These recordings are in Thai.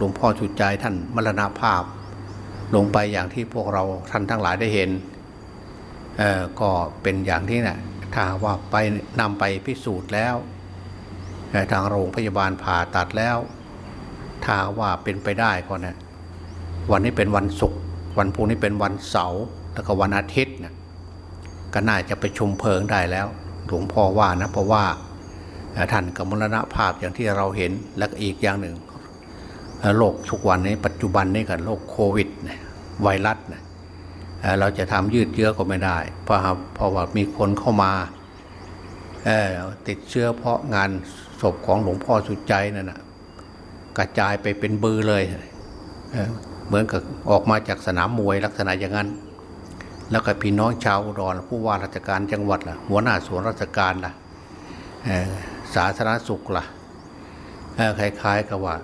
หลวงพ่อชุดใจท่านมรณภาพ ลงไปอย่างที่พวกเราท่านทั้งหลายได้เห็นเอ่อก็เป็นอย่างที่นะ่ะถ้าว่าไปนำไปพิสูจน์แล้ว ทางโรงพยาบาลผ่าตัดแล้ว ถ้าว่าเป็นไปได้ก็นะวันนี้เป็นวันศุกร์วันพรุ่งนี้เป็นวันเสาร์แล้วก็วันอาทิตย์นะก็น่าจะไปชุมเพลิงได้แล้ว หลวงพ่อว่านะเพราะว่าท่านกับมรณภาพอย่างที่เราเห็นและก็อีกอย่างหนึ่ง โรคทุกวันนี้ปัจจุบันนี้กับโรคโควิดไวรัสเราจะทำยืดเยื้อก็ไม่ได้ เพราะเพราะว่ามีคนเข้ามาติดเชื้อเพราะงานศพของหลวงพ่อสุดใจนั่นนะกระจายไปเป็นบือเลยเเหมือนกับออกมาจากสนามมวยลักษณะอย่างนั้น แล้วก็พี่น้องชาวอุดรผู้ว่าราชการจังหวัดล่ะหัวหน้าส่วนราชการล่ะเอ่อสาธารณสุขล่ะเอ่อคล้ายๆกับว่า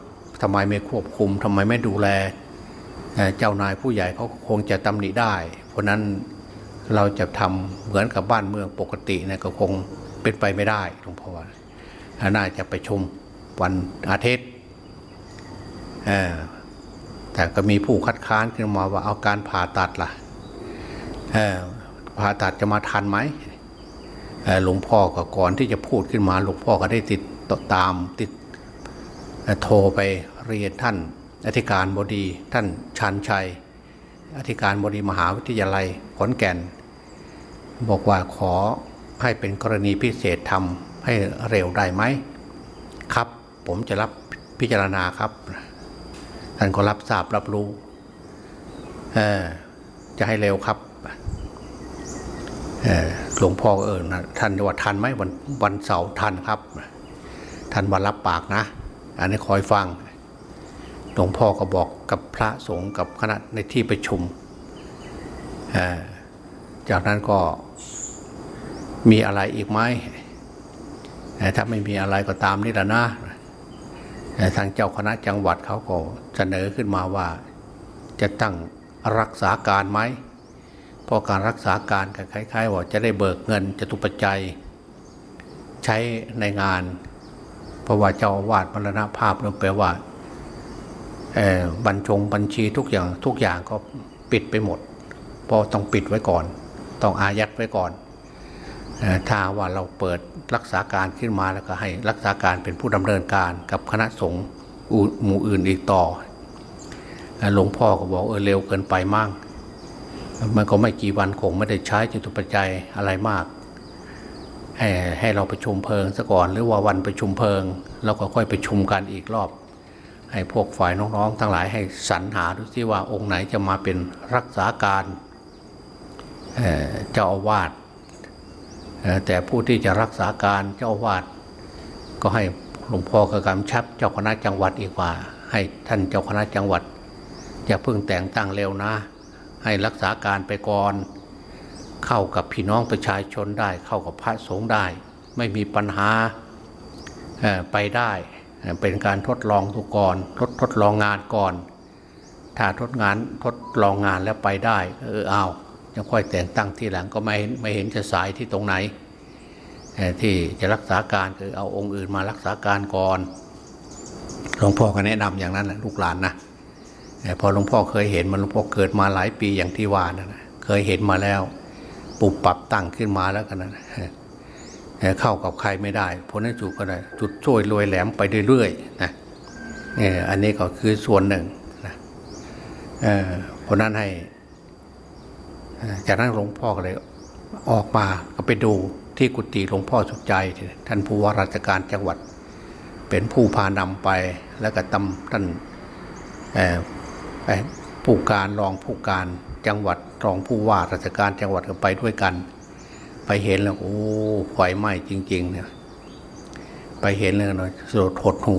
ทำไมไม่ควบคุมทำไมไม่ดูแลเจ้านายผู้ใหญ่เขาคงจะตำหนิได้ เพราะนั้นเราจะทำเหมือนกับบ้านเมืองปกตินะก็คงเป็นไปไม่ได้หลวงพ่อว่าน่าจะไปชมวันอาทิตย์แต่ก็มีผู้คัดค้านขึ้นมาว่าเอาการผ่าตัดล่ะเอ่อผ่าตัดจะมาทันไหมหลวงพ่อก็ก่อนที่จะพูดขึ้นมาหลวงพ่อก็ได้ติดตามติด โทรไปเรียนท่านอธิการบดีท่านชันชัย อธิการบดีมหาวิทยาลัยขอนแก่น บอกว่าขอให้เป็นกรณีพิเศษทำให้เร็วได้ไหมครับ ผมจะรับพิจารณาครับท่านก็รับทราบรับรู้จะให้เร็วครับหลวงพ่อเออนะท่านว่าทันไหมวันวันเสาร์ทันครับท่านวันรับปากนะ อันนี้คอยฟังหลวงพ่อก็บอกกับพระสงฆ์กับคณะในที่ประชุม จากนั้นก็มีอะไรอีกไหมถ้าไม่มีอะไรก็ตามนี่แหละนะทางเจ้าคณะจังหวัดเขาก็เสนอขึ้นมาว่าจะตั้งรักษาการไหมเพราะการรักษาการก็คล้ายๆว่าจะได้เบิกเงินจะตุปัจจัย ใช้ในงาน เพราะว่าเจ้าอาวาสมรณภาพนั่นแปลว่าบัญชงบัญชีทุกอย่างทุกอย่างก็ปิดไปหมด เพราะต้องปิดไว้ก่อน ต้องอายัดไว้ก่อนถ้าว่าเราเปิดรักษาการขึ้นมาแล้วก็ให้รักษาการเป็นผู้ดำเนินการกับคณะสงฆ์หมู่อื่นอีกต่อหลวงพ่อก็บอกเออเร็วเกินไปมั่งมันก็ไม่กี่วันคงไม่ได้ใช้จตุปัจจัยอะไรมาก ให้เราประชุมเพลิงซะก่อนหรือว่าวันประชุมเพลิงเราก็ค่อยประชุมกันอีกรอบ ให้พวกฝ่ายน้องๆ ทั้งหลายให้สรรหาดูสิว่าองค์ไหนจะมาเป็นรักษาการเเจ้าอาวาสแต่ผู้ที่จะรักษาการเจ้าอาวาสก็ให้หลวงพ่อกระกำชับเจ้าคณะจังหวัดอีกว่า ให้ท่านเจ้าคณะจังหวัดอย่าเพิ่งแต่งตั้งเร็วนะ ให้รักษาการไปก่อน เข้ากับพี่น้องประชาชนได้ เข้ากับพระสงฆ์ได้ ไม่มีปัญหาไปได้เป็นการทดลองทุกก่อนทดทดลองงานก่อน ถ้าทดงานทดลองงานแล้วไปได้เออเอาจะค่อยแต่งตั้งทีหลังก็ไม่ไม่เห็นจะสายที่ตรงไหน ที่จะรักษาการคือเอาองค์อื่นมารักษาการก่อนหลวงพ่อก็แนะนำอย่างนั้นนะลูกหลานนะพอหลวงพ่อเคยเห็นมันหลวงพ่อเกิดมาหลายปีอย่างที่ว่านนะเคยเห็นมาแล้ว ปุบปรับตั้งขึ้นมาแล้วกันนะเอ่อเข้ากับใครไม่ได้ผลนั้นจุดก็ได้จุดช่วยรวยแหลมไปเรื่อยๆนะเอ่ออันนี้ก็คือส่วนหนึ่งนะเอ่อเพราะนั้นให้จากนั้นหลวงพ่อก็เลยออกมาก็ไปดูที่กุฏิหลวงพ่อสุดใจ ท่านผู้ว่าราชการจังหวัด เป็นผู้พานำไปแล้วก็ตำท่านเออผู้การรองผู้การ จังหวัดรองผู้ว่าราชการจังหวัดก็ไปด้วยกัน ไปเห็นแล้วโอ้ไฟไหม้จริง ๆ เนี่ย ไปเห็นแล้วเนาะสลดหดหู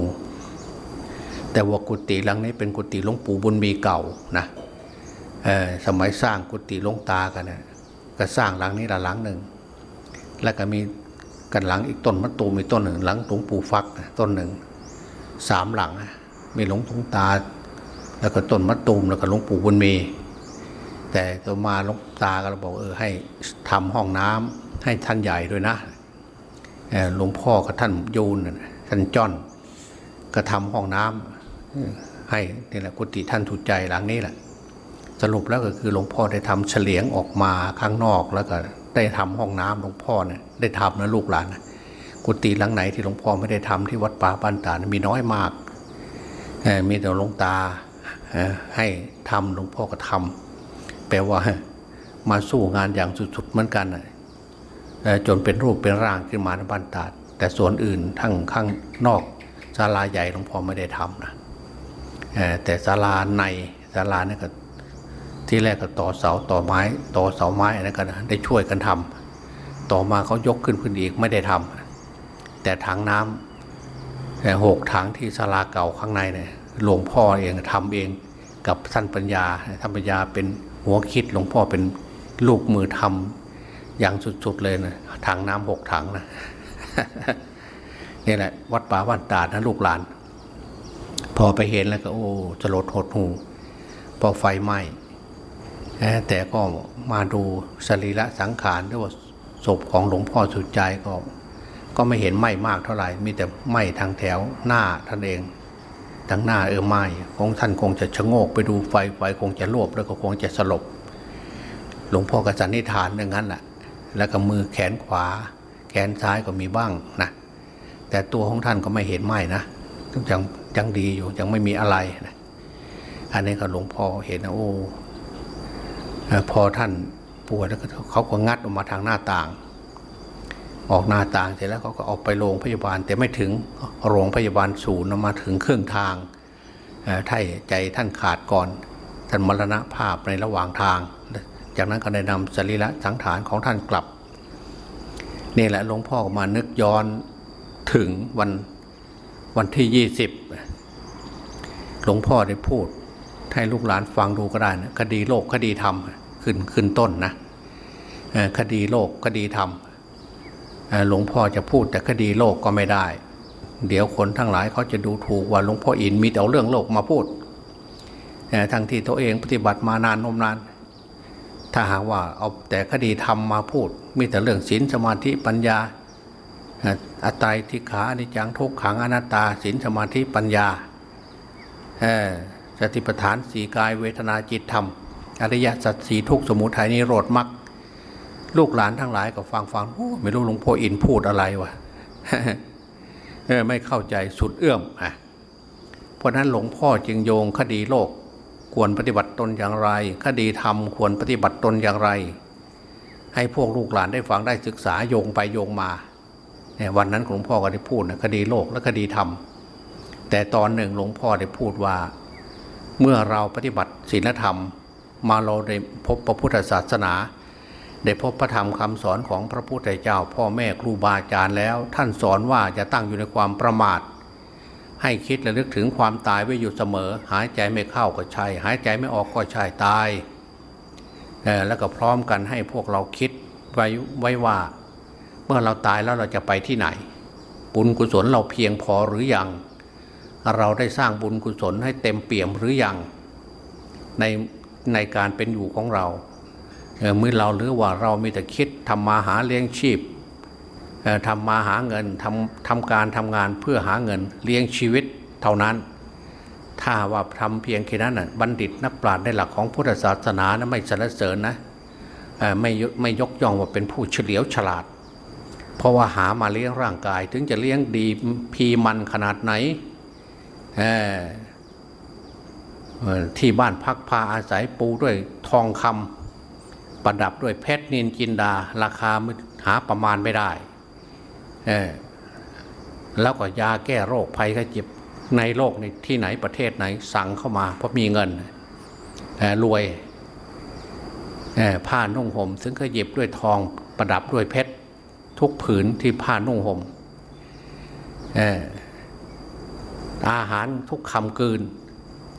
แต่ว่ากุฏิหลังนี้เป็นกุฏิหลวงปู่บุญมีเก่านะเออสมัยสร้างกุฏิหลวงตากันนะก็สร้างหลังนี้ละหลังหนึ่ง แล้วก็มีกันหลังอีกต้นมะตูมีต้นหนึ่ง หลังหลวงปู่ฟักต้นหนึ่งสามหลังนะมีหลวงตงตา แล้วก็ต้นมะตูมแล้วก็หลวงปู่บุญมี แต่ต่อมาหลวงตาก็บอกเออให้ทำห้องน้ำให้ท่านใหญ่ด้วยนะหลวงพ่อกับท่านยูนท่านจ้อน ก็ทำห้องน้ำให้นี่แหละกุฏิท่านถูกใจหลังนี้แหละ สรุปแล้วก็คือหลวงพ่อได้ทำเฉลียงออกมาข้างนอกแล้วก็ได้ทำห้องน้ำหลวงพ่อเนี่ยได้ทำนะลูกหลานนะกุฏิหลังไหนที่หลวงพ่อไม่ได้ทำที่วัดป่าบ้านตาดมีน้อยมากมีแต่หลวงตาให้ทำหลวงพ่อก็ทำ แปลว่า มาสู้งานอย่างสุดๆเหมือนกันจนเป็นรูปเป็นร่างขึ้นมาในบ้านตาด แต่ส่วนอื่นทั้งข้างนอกศาลาใหญ่หลวงพ่อไม่ได้ทำนะแต่ศาลาในศาลาเนี่ยก็ที่แรกก็ต่อเสาต่อไม้ ต่อเสาไม้อะไรกันได้ช่วยกันทำต่อมาเขายกขึ้นพื้นอีกไม่ได้ทำแต่ถังน้ำแต่หกถังที่ศาลาเก่าข้างในเนี่ยหลวงพ่อเองทำเองกับท่านปัญญาท่านปัญญาเป็น หัวคิดหลวงพ่อเป็นลูกมือทำอย่างสุดๆเลยนะถังน้ำหกถังนะนี่แหละ วัดป่าวันตาดนะลูกหลาน พอไปเห็นแล้วก็ โอ้สลดหดหูพอไฟไหม้แต่ก็มาดูสรีระสังขารหรือว่าศพของหลวงพ่อสุดใจก็ ก็ไม่เห็นไหม้มากเท่าไหร่ มีแต่ไหม้ทางแถวหน้าท่านเอง ทางหน้าเออไม้ของท่านคงจะชะโงกไปดูไฟไฟคงจะรวบแล้วก็คงจะสลบ หลวงพ่อก็สันนิษฐานอย่างนั้นแหละแล้วก็มือแขนขวา แขนซ้ายก็มีบ้างนะแต่ตัวของท่านก็ไม่เห็นไหม้นะยังยังดีอยู่ยังไม่มีอะไรนะอันนี้ก็หลวงพ่อเห็นนะโอ้พอท่านปวยแล้วเขาก็งัดออกมาทางหน้าต่าง ออกหน้าต่างเสร็จแล้วเขาก็ออกไปโรงพยาบาล แต่ไม่ถึงโรงพยาบาลศูนย์มาถึงเครึ่องทางไท่านใจท่านขาดก่อน ท่านมรณภาพในระหว่างทาง จากนั้นก็ได้นำสรีระสังขารของท่านกลับนี่แหละหลวงพ่อมานึกย้อนถึงวันวันที่ยี่สิบหลวงพ่อได้พูดให้ลูกหลานฟังดูก็ได้นะคดีโลกคดีธรรมขึ้นขึ้นต้นนะคดีโลกคดีธรรม หลวงพ่อจะพูดแต่คดีโลกก็ไม่ได้ เดี๋ยวคนทั้งหลายเขาจะดูถูกว่าหลวงพ่ออินมีแต่เอาเรื่องโลกมาพูดทั้งที่ตัวเองปฏิบัติมานานนมนาน ถ้าหากว่าเอาแต่คดีธรรมมาพูด มีแต่เรื่องศีลสมาธิปัญญาอัตายทิขาอนิจังทุกขังอนัตตาศีลสมาธิปัญญาสติปัฏฐานสีกายเวทนาจิตธรรม อริยสัจสีทุกสมุทัยนิโรธมรรค ลูกหลานทั้งหลายก็ฟังฟังไม่รู้หลวงพ่ออินพูดอะไรวะไม่เข้าใจสุดเอื้อมอะเพราะฉะนั้นหลวงพ่อจึงโยงคดีโลก ควรปฏิบัติตนอย่างไร คดีธรรมควรปฏิบัติตนอย่างไร ให้พวกลูกหลานได้ฟังได้ศึกษาโยงไปโยงมาเนี่ยวันนั้นหลวงพ่อก็ได้พูดนะคดีโลกและคดีธรรมแต่ตอนหนึ่งหลวงพ่อได้พูดว่า เมื่อเราปฏิบัติศีลธรรม มาเราได้พบพระพุทธศาสนา ได้พบพระธรรมคำสอนของพระพุทธเจ้า พ่อแม่ครูบาอาจารย์แล้ว ท่านสอนว่าจะตั้งอยู่ในความประมาท ให้คิดและลึกถึงความตายไว้อยู่เสมอ หายใจไม่เข้าก็ใช่ หายใจไม่ออกก็ใช่ตายแล้วก็พร้อมกันให้พวกเราคิดไว้ไว้ว่า เมื่อเราตายแล้วเราจะไปที่ไหน บุญกุศลเราเพียงพอหรือยัง เราได้สร้างบุญกุศลให้เต็มเปี่ยมหรือยังในในการเป็นอยู่ของเรา เมื่อเราหรือว่าเรามีแต่คิดทำมาหาเลี้ยงชีพทำมาหาเงินทำทำการทำงานเพื่อหาเงินเลี้ยงชีวิตเท่านั้น ถ้าว่าทำเพียงแค่นั้นน่ะบัณฑิตนักปราชญ์ในหลักของพุทธศาสนานะไม่สรรเสริญนะไม่ไม่ยกย่องว่าเป็นผู้เฉลียวฉลาด เพราะว่าหามาเลี้ยงร่างกาย ถึงจะเลี้ยงดีพีมันขนาดไหนที่บ้านพักพาอาศัยปูด้วยทองคำ ประดับด้วยเพชรนินจินดา ราคาหาประมาณไม่ได้แล้วก็ยาแก้โรคภัยไข้เจ็บในโลกในที่ไหนประเทศไหนสั่งเข้ามา เพราะมีเงินรวยผ้านุ่งห่มซึ่งก็เย็บด้วยทองประดับด้วยเพชรทุกผืนที่ผ้านุ่งห่มอออาหารทุกคำกืน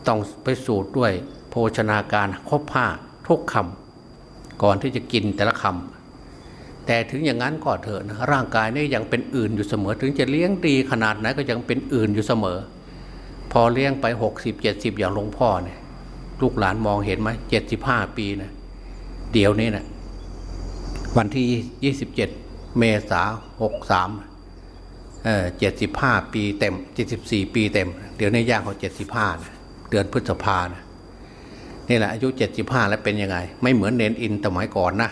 ต้องไปสูตรด้วย โภชนาการครบห้าทุกคำ ก่อนที่จะกินแต่ละคำแต่ถึงอย่างนั้นก็เถอะนะร่างกายนี่ยังเป็นอื่นอยู่เสมอ ถึงจะเลี้ยงดีขนาดไหนก็ยังเป็นอื่นอยู่เสมอ พอเลี้ยงไปหกสิบเจ็ดสิบอย่างหลวงพ่อเนี่ยลูกหลานมองเห็นไหมเจ็ดสิบห้าปีนะเดี๋ยวนี้นะวันที่ยี่สิบเจ็ดเมษาหกสามเจ็ดสิบห้าปีเต็มเจ็ดสิบสี่ปีเต็ม เดี๋ยวนี้ย่างเขาเจ็ดสิบห้านะเดือนพฤษภานะ นี่แหละอายุเจ็ดสิบห้าแล้วเป็นยังไง ไม่เหมือนเนนอินสมัยก่อนนะ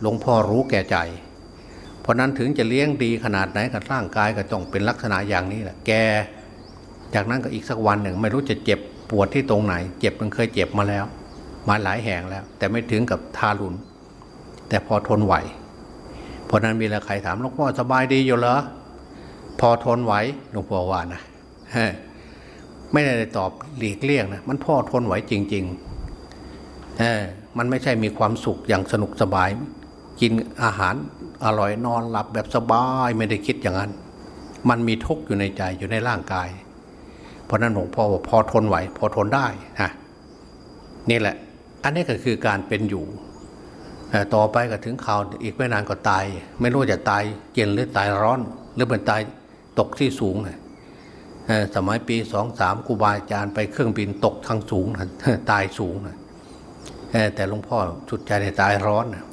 หลวงพ่อรู้แก่ใจ เพราะนั้นถึงจะเลี้ยงดีขนาดไหนกับร่างกายก็ต้องเป็นลักษณะอย่างนี้แหละแกจากนั้นก็อีกสักวันหนึ่ง ไม่รู้จะเจ็บปวดที่ตรงไหน เจ็บมันเคยเจ็บมาแล้ว มาหลายแห่งแล้ว แต่ไม่ถึงกับทารุณแต่พอทนไหว เพราะนั้นมีล้วใครถามหลวงพ่อสบายดีอยู่เหรอพอทนไหวหลวงพ่อว่านะ ไม่ได้ตอบหลีกเลี่ยงนะมันพ่อทนไหวจริงๆเออมันไม่ใช่มีความสุขอย่างสนุกสบาย กินอาหารอร่อยนอนหลับแบบสบายไม่ได้คิดอย่างนั้น มันมีทุกข์อยู่ในใจอยู่ในร่างกาย เพราะนั้นหลวงพ่อบอกพอทนไหว พอทนได้ฮะนี่แหละ อันนี้ก็คือการเป็นอยู่ต่อไปก็ถึงข่าวอีกไม่นานก็ตาย ไม่รู้จะตายเย็นหรือตายร้อน หรือเป็นตายตกที่สูงนะ สมัยปีสองสามครูบาอาจารย์ไปเครื่องบินตกทางสูงตายสูงนะแต่หลวงพ่อสุดใจในตายร้อนนะ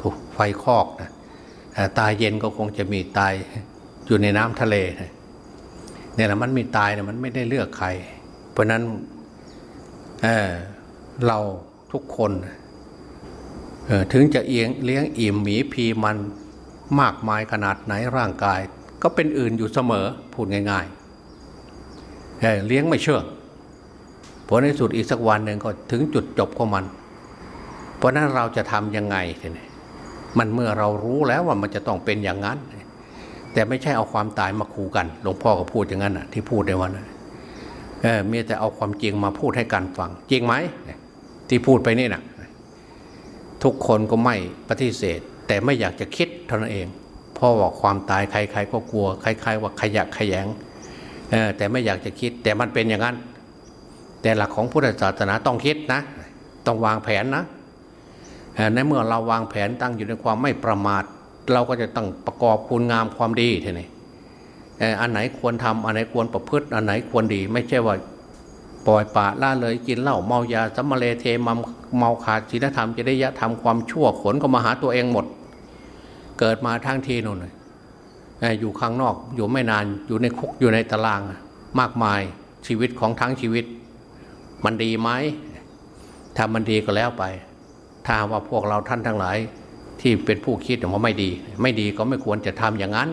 ถูกไฟคอกนะตายเย็นก็คงจะมีตายอยู่ในน้ำทะเลนะเนี่ยแหละมันมีตายนะมันไม่ได้เลือกใคร เพราะนั้นเเราทุกคนถึงจะเอียงเลี้ยงอิ่มหมีพีมันมากมายขนาดไหนร่างกาย ก็เป็นอื่นอยู่เสมอพูดง่าย ๆ เลี้ยงไม่เชื่องผลในสุดอีกสักวันหนึ่งก็ถึงจุดจบของมัน เพราะนั้นเราจะทำยังไงทีนี้มันเมื่อเรารู้แล้วว่ามันจะต้องเป็นอย่างนั้น แต่ไม่ใช่เอาความตายมาขู่กันหลวงพ่อก็พูดอย่างนั้นนะที่พูดในวันนั้นเออมีแต่เอาความจริงมาพูดให้กันฟัง จริงไหมที่พูดไปนี่นะทุกคนก็ไม่ปฏิเสธ แต่ไม่อยากจะคิดเท่านั้นเองเพราะว่าความตายใคร ๆ ก็กลัวคล้ายๆว่าขยักขยง แต่ไม่อยากจะคิดแต่มันเป็นอย่างนั้น แต่หลักของพุทธศาสนาต้องคิดนะ ต้องวางแผนนะในเมื่อเราวางแผนตั้งอยู่ในความไม่ประมาท เราก็จะต้องประกอบคุณงามความดีทีนี้เอ่ออันไหนควรทำอันไหนควรประพฤติ อันไหนควรดี ไม่ใช่ว่าปล่อยปะละเลยกินเหล้าเมายาสัมมาเลเทมัมเมาขาดศีลธรรมจริยธรรมความชั่วขนก็มาหาตัวเองหมด เกิดมาทั้งทีนู่นเลย อยู่ข้างนอกอยู่ไม่นานอยู่ในคุกอยู่ในตารางมากมายชีวิตของทั้งชีวิต มันดีไหมถ้ามันดีก็แล้วไป ถ้าว่าพวกเราท่านทั้งหลายที่เป็นผู้คิดว่าไม่ดี ไม่ดีก็ไม่ควรจะทำอย่างนั้น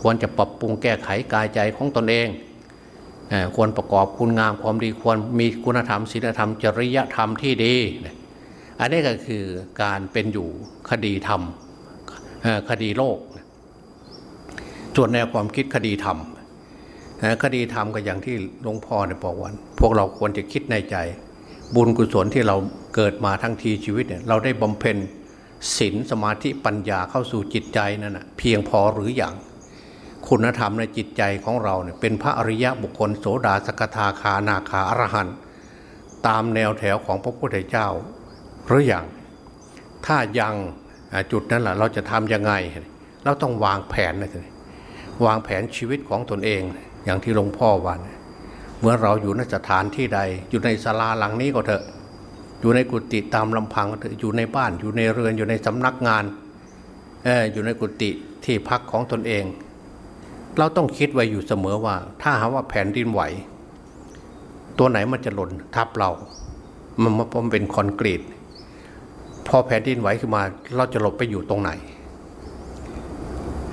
ควรจะปรับปรุงแก้ไขกายใจของตนเองควรประกอบคุณงามความดีควรมีคุณธรรมศีลธรรมจริยธรรมที่ดี อันนี้ก็คือการเป็นอยู่คดีธรรมคดีโลก ส่วนแนวความคิดคดีธรรมคดีธรรมก็อย่างที่หลวงพ่อเนี่ยบอกว่าพวกเราควรจะคิดในใจ บุญกุศลที่เราเกิดมาทั้งทีชีวิตเนี่ยเราได้บำเพ็ญศีลสมาธิปัญญาเข้าสู่จิตใจนั่นนะเพียงพอหรืออย่าง คุณธรรมในจิตใจของเราเนี่ยเป็นพระอริยะบุคคลโสดาสกทาคานาคาอรหันตามแนวแถวของพระพุทธเจ้าหรืออย่าง ถ้ายังจุดนั้นแหละเราจะทำยังไง เราต้องวางแผนนะทีนี้ วางแผนชีวิตของตนเอง อย่างที่หลวงพ่อว่านเมื่อเราอยู่นสถานที่ใด อยู่ในศาลาหลังนี้ก็เถอะ อยู่ในกุฏิตามลำพังก็เถอะอยู่ในบ้านอยู่ในเรือนอยู่ในสำนักงานเอออยู่ในกุฏิที่พักของตนเอง เราต้องคิดไว้อยู่เสมอว่า ถ้าหาว่าแผ่นดินไหว ตัวไหนมันจะหล่นทับเรา มันมันเป็นคอนกรีต พอแผ่นดินไหวขึ้นมา เราจะหลบไปอยู่ตรงไหน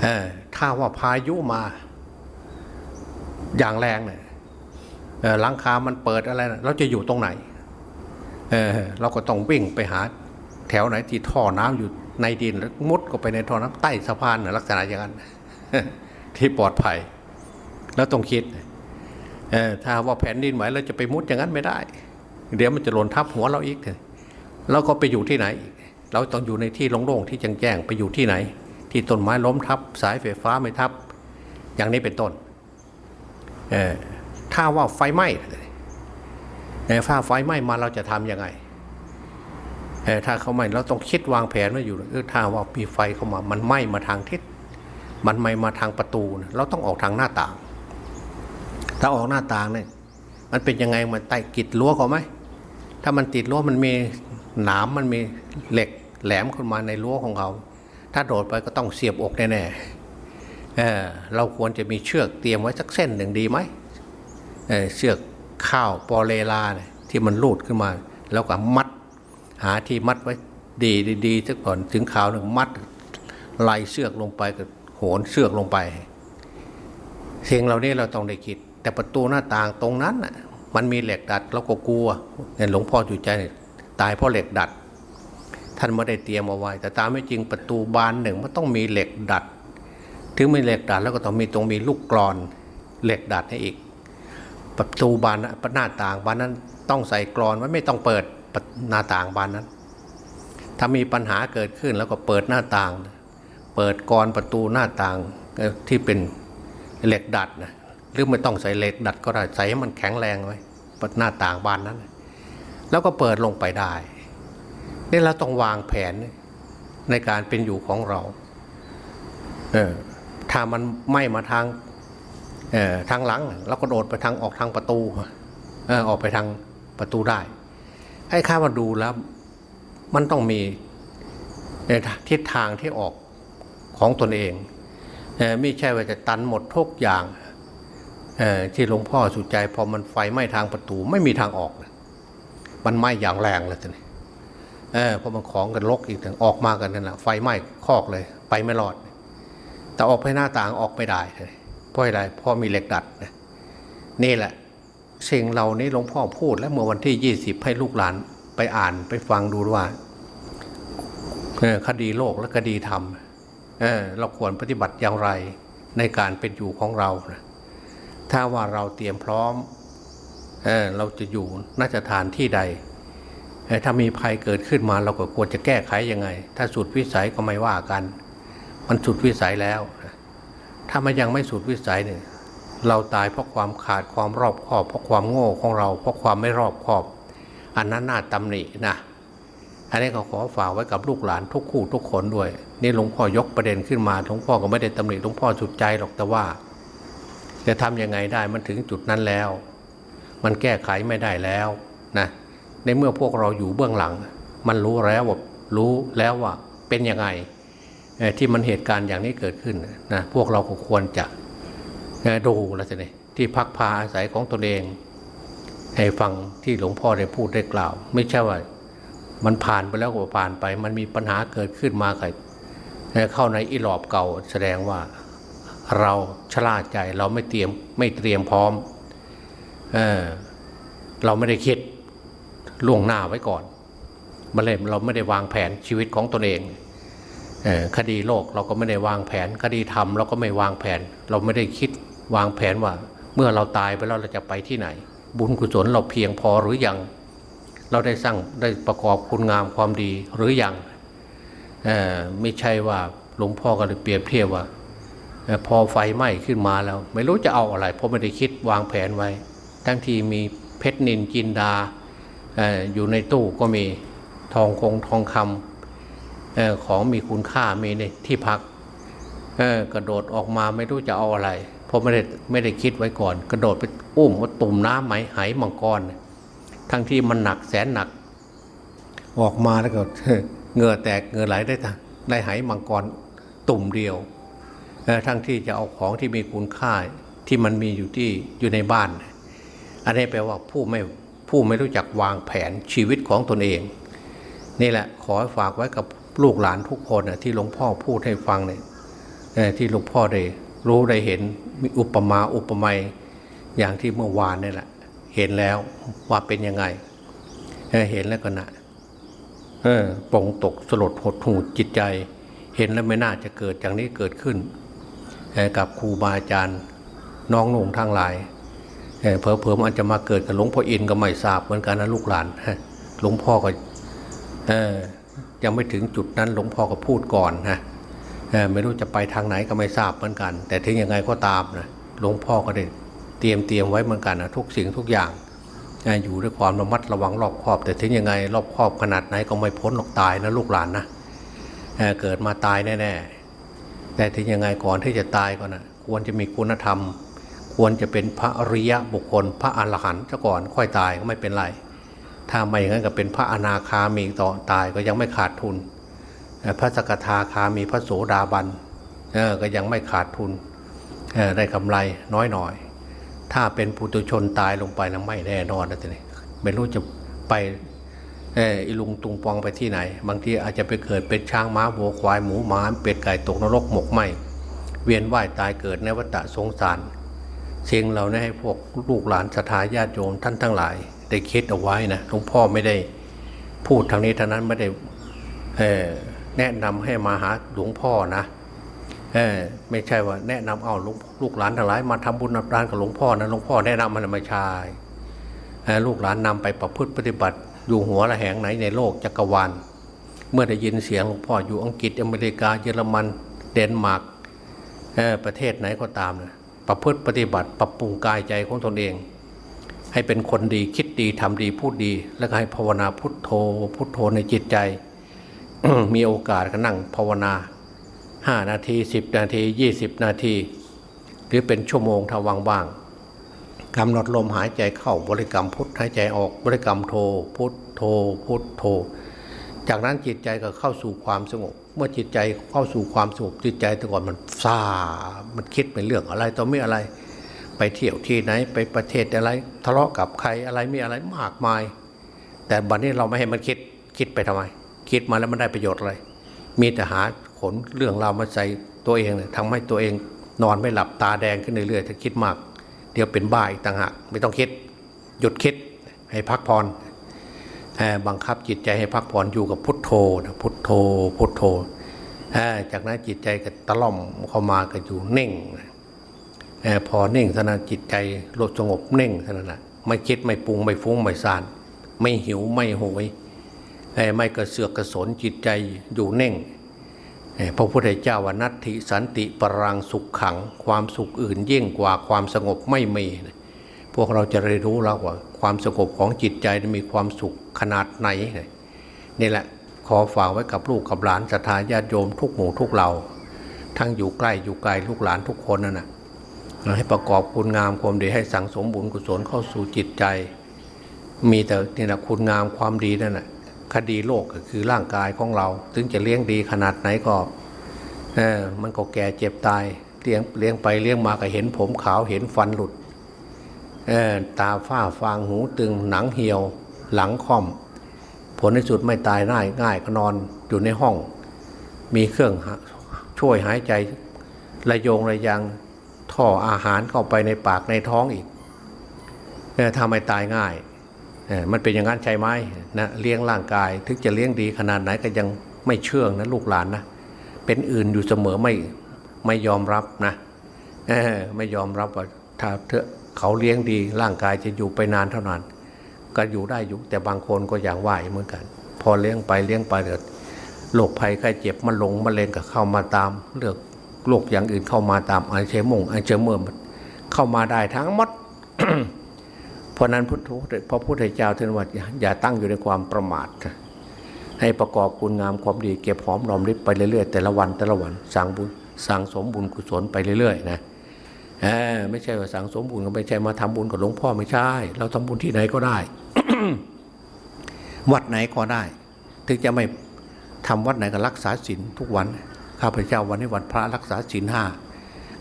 เออ ถ้าว่าพายุมา อย่างแรงเนี่ยหลังคามันเปิดอะไรนะเราจะอยู่ตรงไหนเเราก็ต้องวิ่งไปหาแถวไหนที่ท่อน้ำอยู่ในดินแล้วมุดก็ไปในท่อน้ำใต้สะพานน่ะลักษณะอย่างนั้นที่ปลอดภัย แล้วต้องคิดถ้าว่าแผ่นดินไหวเราจะไปมุดอย่างนั้นไม่ได้ เดี๋ยวมันจะหล่นทับหัวเราอีกเลยเราก็ไปอยู่ที่ไหน เราต้องอยู่ในที่โล่งๆที่แจ้งๆไปอยู่ที่ไหน ที่ต้นไม้ล้มทับ สายไฟฟ้าไม่ทับ อย่างนี้เป็นต้นถ้าว่าไฟไหม้เออถ้าไฟไหม้มาเราจะทำยังไงถ้าเขาไหม้เราต้องคิดวางแผนไว้อยู่เออถ้าว่ามีไฟเข้ามา มันไหม้มาทางทิศมันไหม้มาทางประตู เราต้องออกทางหน้าต่าง ถ้าออกหน้าต่างเนี่ยมันเป็นยังไงมันไต่กิดรั้วเขาไหมถ้ามันติดรั้วมันมีหนามมันมีเหล็กแหลมขึ้นมาในรั้วของเขา ถ้าโดดไปก็ต้องเสียบอกแน่ๆเเราควรจะมีเชือกเตรียมไว้สักเส้นหนึ่งดีไหมเเชือกข้าวปอเลลาเนี่ยที่มันรูดขึ้นมา แล้วก็มัด หาที่มัดไว้ดีดีๆซะก่อนถึงข่าวหนึ่งมัดไล่เชือกลงไปก็โหนเชือกลงไปสิ่งเหล่านี้เราต้องได้คิด แต่ประตูหน้าต่างตรงนั้นน่ะมันมีเหล็กดัดเราก็กลัวเนี่ยหลวงพ่อจุใจตายเพราะเหล็กดัด ท่านไม่ได้เตรียมเอาไว้ แต่ตามไม่จริงประตูบานหนึ่งมันต้องมีเหล็กดัด ถึงมีเหล็กดัดแล้วก็ต้องมีตรงมีลูกกรอนเหล็กดัดให้อีก ประตูบานหน้าต่างบานนั้นต้องใส่กรอนไว้ไม่ต้องเปิดปหน้าต่างบานนั้น ถ้ามีปัญหาเกิดขึ้นแล้วก็เปิดหน้าต่าง เปิดกรอนประตูหน้าต่างที่เป็นเหล็กดัดนะหรือไม่ต้องใส่เหล็กดัดก็ได้ใส่ให้มันแข็งแรงไว้หน้าต่างบานนั้น แล้วก็เปิดลงไปได้ นี่เราต้องวางแผนในการเป็นอยู่ของเรา เออถ้ามันไหม้มาทางเออทางหลังเราก็โดดไปทางออกทางประตูเออออกไปทางประตูได้ให้ข้ามาดูแล้ว มันต้องมีทิศทางที่ออกของตนเองเออไม่ใช่ว่าจะตันหมดทุกอย่างเออที่หลวงพ่อสุดใจพอมันไฟไหม้ทางประตู ไม่มีทางออก มันไหม้อย่างแรงเลยทีนี้ เออพอมันของกันลกอีกถึงออกมากันนั่นแหละไฟไหม้คอกเลย ไปไม่รอด แต่ออกไปหน้าต่างออกไม่ได้เลยเพราะอะไรเพราะมีเหล็กดัดนี่แหละสิ่งเหล่านี้หลวงพ่อพูด แล้วเมื่อวันที่ยี่สิบให้ลูกหลานไปอ่านไปฟังดูว่าคดีโลกและคดีธรรมเเราควรปฏิบัติอย่างไรในการเป็นอยู่ของเรานะถ้าว่าเราเตรียมพร้อมเอเราจะอยู่น่าจะฐานที่ใด ถ้ามีภัยเกิดขึ้นมาเราก็ควรจะแก้ไขยังไง ถ้าสุดวิสัยก็ไม่ว่ากัน มันสุดวิสัยแล้ว ถ้ามันยังไม่สุดวิสัยเนี่ยเราตายเพราะความขาดความรอบคอบ เพราะความโง่ของเรา เพราะความไม่รอบคอบ อันนั้นน่าตำหนินะอันนี้ก็ขอฝากไว้กับลูกหลานทุกคู่ทุกคนด้วย นี่หลวงพ่อยกประเด็นขึ้นมาหลวงพ่อก็ไม่ได้ตำหนิหลวงพ่อสุดใจหรอกแต่ว่าจะทำยังไงได้มันถึงจุดนั้นแล้ว มันแก้ไขไม่ได้แล้วนะ ในเมื่อพวกเราอยู่เบื้องหลัง มันรู้แล้วว่ารู้แล้วว่าเป็นยังไงที่มันเหตุการณ์อย่างนี้เกิดขึ้นนะพวกเราก็ควรจะดูแล้วสิเนี่ยที่พักพาอาศัยของตนเอง ให้ฟังที่หลวงพ่อได้พูดได้กล่าว ไม่ใช่ว่ามันผ่านไปแล้วก็ผ่านไป มันมีปัญหาเกิดขึ้นมาใครเข้าในอีหลอบเก่าแสดงว่าเราชะล่าใจเราไม่เตรียมไม่เตรียมพร้อมเอเราไม่ได้คิด ล่วงหน้าไว้ก่อนมาเลยเราไม่ได้วางแผนชีวิตของตนเองเออคดีโลกเราก็ไม่ได้วางแผน คดีธรรมเราก็ไม่วางแผน เราไม่ได้คิดวางแผนว่า เมื่อเราตายไปแล้วเราจะไปที่ไหน บุญกุศลเราเพียงพอหรือยัง เราได้สร้างได้ประกอบคุณงามความดีหรือยังไม่ใช่ว่าหลวงพ่อก็เลยเปรียบเทียบว่าพอไฟไหม้ขึ้นมาแล้ว ไม่รู้จะเอาอะไร เพราะไม่ได้คิดวางแผนไว้ ทั้งที่มีเพชรนินจินดา อยู่ในตู้ก็มีทองคงทองคำอของมีคุณค่ามีในที่พักกระโดดออกมาไม่รู้จะเอาอะไร เพราะไม่ได้ไม่ได้คิดไว้ก่อน กระโดดไปอุ้มว่าตุ่มน้ำไหมไหมังกรทั้งที่มันหนักแสนหนัก ออกมาแล้วก็เงื่อแตกเงื่อไหลได้ทั้งได้ไหมังกรตุ่มเดียวทั้งที่จะเอาของที่มีคุณค่าที่มันมีอยู่ที่อยู่ในบ้าน อันนี้แปลว่าผู้ไม่ ผู้ไม่รู้จักวางแผนชีวิตของตนเอง นี่แหละขอฝากไว้กับลูกหลานทุกคนนะที่หลวงพ่อพูดให้ฟังเนี่ยที่หลวงพ่อได้รู้ได้เห็นมีอุปมาอุปไมยอย่างที่เมื่อวานนี่แหละ เห็นแล้วว่าเป็นยังไงเห็นแล้วก็นะเออปลงตกสลดหดหูจิตใจ เห็นแล้วไม่น่าจะเกิดอย่างนี้เกิดขึ้นกับครูบาอาจารย์น้องนุ่งทั้งหลาย เอ่อเผอๆมันจะมาเกิดกับหลวงพ่ออินก็ไม่ทราบเหมือนกันนะลูกหลานหลวงพ่อก็ยังไม่ถึงจุดนั้นหลวงพ่อก็พูดก่อนนะไม่รู้จะไปทางไหนก็ไม่ทราบเหมือนกัน แต่ถึงยังไงก็ตามนะหลวงพ่อก็ได้เตรียมเตรียมไว้เหมือนกันนะทุกสิ่งทุกอย่างอยู่ด้วยความระมัดระวังรอบครอบ แต่ถึงยังไงรอบครอบขนาดไหนก็ไม่พ้นหรอกตายนะลูกหลานนะเเกิดมาตายแน่ๆแต่ถึงยังไงก่อนที่จะตายก็นะควรจะมีคุณธรรม ควรจะเป็นพระอริยะบุคคล พระอรหันต์ซะก่อนค่อยตายก็ไม่เป็นไร ถ้าไม่อย่างนั้นก็เป็นพระอนาคามีต่อตายก็ยังไม่ขาดทุน พระสกทาคามีพระโสดาบันก็ยังไม่ขาดทุนได้กำไรน้อยหน่อย ถ้าเป็นปุตุชนตายลงไปนะไม่แน่นอนนะทีนี้ไม่รู้จะไปอีลุงตุงปองไปที่ไหน บางทีอาจจะไปเกิดเป็นช้างม้าวัวควายหมูหมาเป็ดไก่ตกนรกหมกไหมเวียนว่ายตายเกิดในวัฏสงสาร สิ่งเหล่านี้ให้พวกลูกหลานศรัทธาญาติโยมท่านทั้งหลาย ได้คิดเอาไว้นะหลวงพ่อไม่ได้พูดทางนี้ทางนั้นไม่ได้แนะนำให้มาหาหลวงพ่อนะไม่ใช่ว่าแนะนำเอาลูกลูกหลานทั้งหลาย มาทำบุญทำทานกับหลวงพ่อนะหลวงพ่อแนะนำมันไม่ใช่ลูกหลานนำไปประพฤติปฏิบัติอยู่หัวละแหงไหนในโลกจักรวาลเมื่อได้ยินเสียงหลวงพ่ออยู่อังกฤษอเมริกาเยอรมันเดนมาร์กประเทศไหนก็ตามนะ ประพฤติปฏิบัติ ปรับปรุงกายใจของตนเอง ให้เป็นคนดีคิดดีทำดีพูดดี แล้วก็ให้ภาวนาพุทโธ พุทโธในจิตใจ มีโอกาสก็นั่งภาวนาห้านาทีสิบนาทียี่สิบนาที หรือเป็นชั่วโมงถ้าว่างกำหนดลมหายใจเข้าบริกรรมพุทหายใจออกบริกรรมโทพุทโทพุทโท จากนั้นจิตใจก็เข้าสู่ความสงบ เมื่อจิตใจเข้าสู่ความสงบจิตใจแต่ก่อนมันซามันคิดเป็นเรื่องอะไรต่อไม่อะไร ไปเที่ยวที่ไหนไปประเทศอะไร ทะเลาะกับใครอะไรมีอะไรมากมาย แต่บัดนี้เราไม่ให้มันคิดคิดไปทำไม คิดมาแล้วมันได้ประโยชน์อะไร มีแต่หาขนเรื่องราวมาใส่ตัวเองเนี่ยทำให้ตัวเองนอนไม่หลับตาแดงขึ้นเรื่อยๆถ้าคิดมาก เดี๋ยวเป็นบ้าอีกต่างหากไม่ต้องคิด หยุดคิดให้พักผ่อนบังคับจิตใจให้พักผ่อนอยู่กับพุทโธนะพุท โธพุทโธเอ่อจากนั้นจิตใจก็ตะล่อมเข้ามาก็อยู่เน่งอพอเน่งเท่านั้นจิตใจลดสงบเน่งเท่านั้นแหละไม่คิดไม่ปรุงไม่ฟุ้งไม่ซ่าน ไม่หิวไม่โหยเอ่อไม่กระเสือกกระสนจิตใจอยู่เน่งพระพุทธเจ้าว่านัตถิสันติปรังสุขขัง ความสุขอื่นยิ่งกว่าความสงบไม่มีพวกเราจะเรียนรู้แล้วว่า ความสงบของจิตใจมีความสุขขนาดไหนนี่แหละ ขอฝากไว้กับลูกกับหลานศรัทธาญาติโยมทุกหมู่ทุกเหล่า ทั้งอยู่ใกล้อยู่ไกลลูกหลานทุกคนนั่นนะให้ประกอบคุณงามความดีให้สังสมบุญกุศลเข้าสู่จิตใจ มีแต่นี่แหละคุณงามความดีนั่นแหะคดีโลกก็คือร่างกายของเรา ถึงจะเลี้ยงดีขนาดไหนก็เออมันก็แก่เจ็บตายเลี้ยงเลี้ยงไปเลี้ยงมาก็เห็นผมขาวเห็นฟันหลุดเออตาฝ้าฟางหูตึงหนังเหี่ยว หลังค่อม ผลในสุดไม่ตายง่ายง่ายก็นอนอยู่ในห้อง มีเครื่องช่วยหายใจระยงระยางท่ออาหารเข้าไปในปากในท้องอีกเออทำให้ตายง่ายมันเป็นอย่างนั้นใช่ไหมนะเลี้ยงร่างกายถึงจะเลี้ยงดีขนาดไหนก็ยังไม่เชื่องนะลูกหลานนะเป็นอื่นอยู่เสมอไม่ไม่ยอมรับนะไม่ยอมรับว่าถ้าเถอเขาเลี้ยงดีร่างกายจะอยู่ไปนานเท่านั้น ก็อยู่ได้อยู่ แต่บางคนก็อย่างว่าเหมือนกัน พอเลี้ยงไปเลี้ยงไปเดือดโรคภัยไข้เจ็บมันลงมะเร็งก็เข้ามาตามเลือกโรคอย่างอื่นเข้ามาตามไอเชมงไอเชเมอร์เข้ามาได้ทั้งหมดเพราะนั้นพุทธพระพุทธเจ้าท่านว่าอย่าตั้งอยู่ในความประมาทให้ประกอบคุณงามความดีเก็บหอมรอมริบไปเรื่อยๆแต่ละวันแต่ละวันสั่งบุญสั่งสมบุญกุศลไปเรื่อยๆนะไม่ใช่ว่าสั่งสมบุญก็ไม่ใช่มาทำบุญกับหลวงพ่อไม่ใช่ เราทำบุญที่ไหนก็ได้ วัดไหนก็ได้ ถึงจะไม่ทำวัดไหนก็รักษาศีลทุกวันข้าพเจ้าวันนี้วันพระรักษาศีลห้า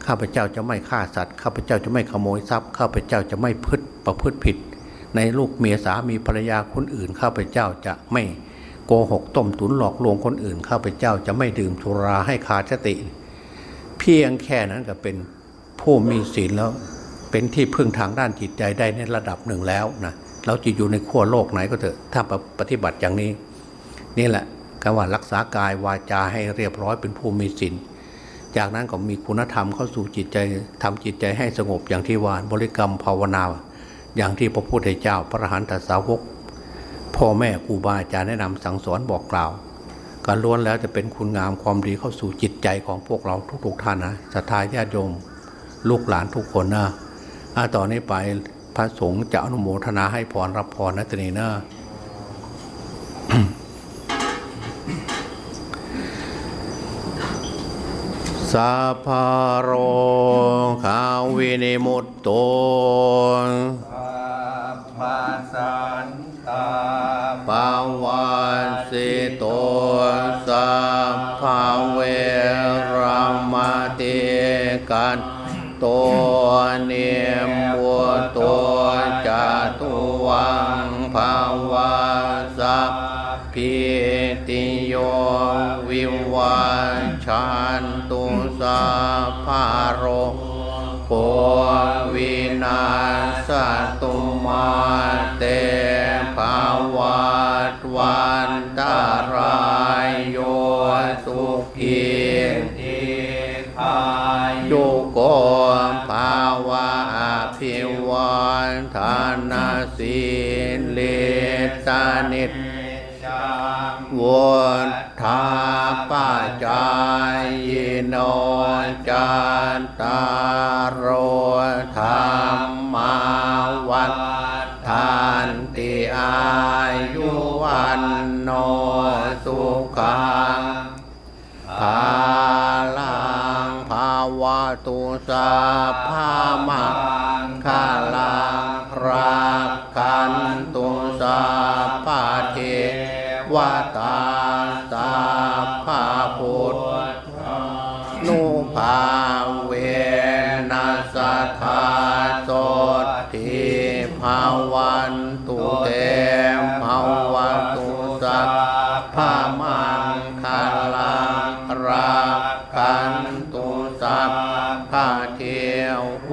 ข้าพเจ้าจะไม่ฆ่าสัตว์ข้าพเจ้าจะไม่ขโมยทรัพย์ข้าพเจ้าจะไม่พึดประพฤติผิด ในลูกเมียสามีภรรยาคนอื่น ข้าพเจ้าจะไม่โกหกต้มตุนหลอกลวงคนอื่น ข้าพเจ้าจะไม่ดื่มสุราให้ขาดสติ เพียงแค่นั้นก็เป็นผู้มีศีลแล้วเป็นที่พึ่งทางด้านจิตใจได้ในระดับหนึ่งแล้วนะ เราจะอยู่ในขั้วโลกไหนก็เถอะ ถ้าปฏิบัติอย่างนี้ นี่แหละคำว่ารักษากายวาจาให้เรียบร้อยเป็นผู้มีศีลจากนั้นก็มีคุณธรรมเข้าสู่จิตใจทำจิตใจให้สงบอย่างที่วานบริกรรมภาวนา อย่างที่พระพุทธเจ้าพระอรหันตสาวก พ่อแม่ครูบาอาจารย์แนะนำสั่งสอนบอกกล่าวการล้วนแล้วจะเป็นคุณงามความดีเข้าสู่จิตใจของพวกเราทุกๆท่านนะศรัทธาญาติโยม ลูกหลานทุกคนนะต่อนนี้ไป พระสงฆ์จะอนุโมทนาให้พรรับพรนะตนีนะสาพาโรคาวินิมุตโตปัสสันต ชชันตุสัพพะโรโควินาสตุมาเตภาวัตวันตารายโยสุขีทิพายโยโกภาวะอภิวันทานาสิเลสานิจจัง วุฒาปัจจายโนจันตารโรธรรมาวัฏทานติอายุวันโนสุขังภาลังภาวะตุสัพพามัง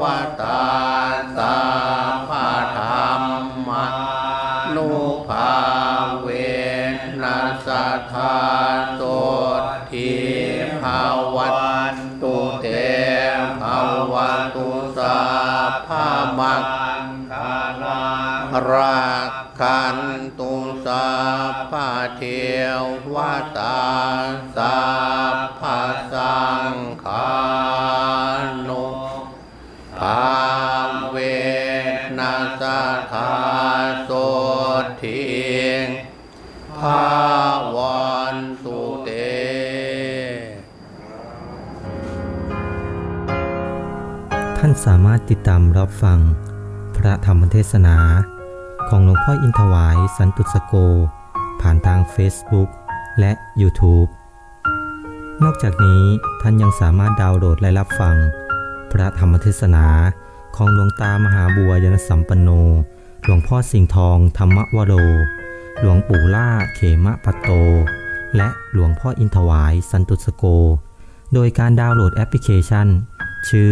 วตาสัพพธรรมนุภาเวนัสธาโสทิภาวันตุเตภาวตุสัพพมังคลังรักขันตุสัพพเทวตา สามารถติดตามรับฟัง พระธรรมเทศนา ของหลวงพ่ออินทวายสันตุสโก ผ่านทาง Facebook และ YouTube นอกจากนี้ท่านยังสามารถดาวน์โหลดและรับฟัง พระธรรมเทศนาของหลวงตามหาบัวยนสัมปันโน หลวงพ่อสิงห์ทองธรรมวโร หลวงปู่ล่าเขมะปัตโต และหลวงพ่ออินทวายสันตุสโก โดยการดาวน์โหลดแอปพลิเคชัน ชื่อ